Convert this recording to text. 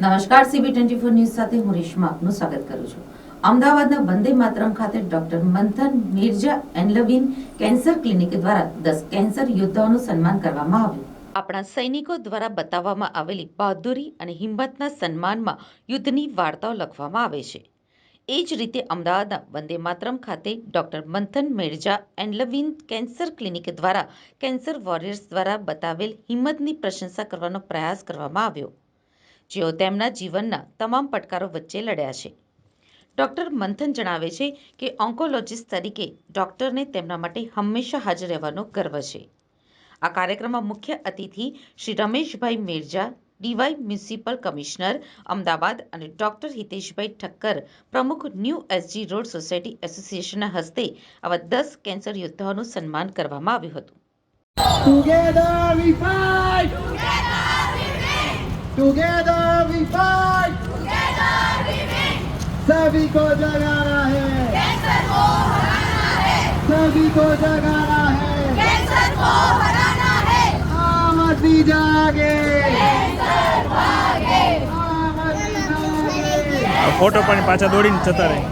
નમસ્કાર CB twenty four news સાથે હું રેશમા આપનું સ્વાગત કરું છું. અમદાવાદના વંદે માતરમ ખાતે ડોક્ટર મંથન મિર્જા એન્ડલવિન કેન્સર ક્લિનિક દ્વારા દસ કેન્સર યોદ્ધાઓનું સન્માન કરવામાં આવ્યું. આપણા સૈનિકો દ્વારા બતાવવામાં આવેલી બહાદુરી અને હિંમતના સન્માનમાં યુદ્ધની વાર્તાઓ લખવામાં આવે છે. એ જ રીતે અમદાવાદના વંદે માતરમ ખાતે ડોક્ટર મંથન મેરજા એન્ડલવિન કેન્સર ક્લિનિક દ્વારા કેન્સર વોરિયર્સ દ્વારા બતાવેલ હિંમતની પ્રશંસા કરવાનો પ્રયાસ કરવામાં આવ્યો. જેઓ તેમના જીવનના તમામ પડકારો વચ્ચે લડ્યા છે. ડૉક્ટર મંથન જણાવે છે કે ઓન્કોલોજિસ્ટ તરીકે ડૉક્ટરને તેમના માટે હંમેશા હાજર રહેવાનો ગર્વ છે. આ કાર્યક્રમમાં મુખ્ય અતિથિ Shri Rameshbhai Merja, DY municipal commissioner Ahmedabad અને ડૉક્ટર હિતેશભાઈ ઠક્કર પ્રમુખ ન્યૂ એસજી રોડ સોસાયટી એસોસિએશનના હસ્તે આવા દસ કેન્સર યોદ્ધાઓનું સન્માન કરવામાં આવ્યું હતું. Together we fight. Together we win. सभी को जगाना है। कैंसर को हराना है। सभी को जगाना है। कैंसर को हराना है। आम आदमी जागे। कैंसर भागे। फोटो पण पाचा दोडीन चतर आहे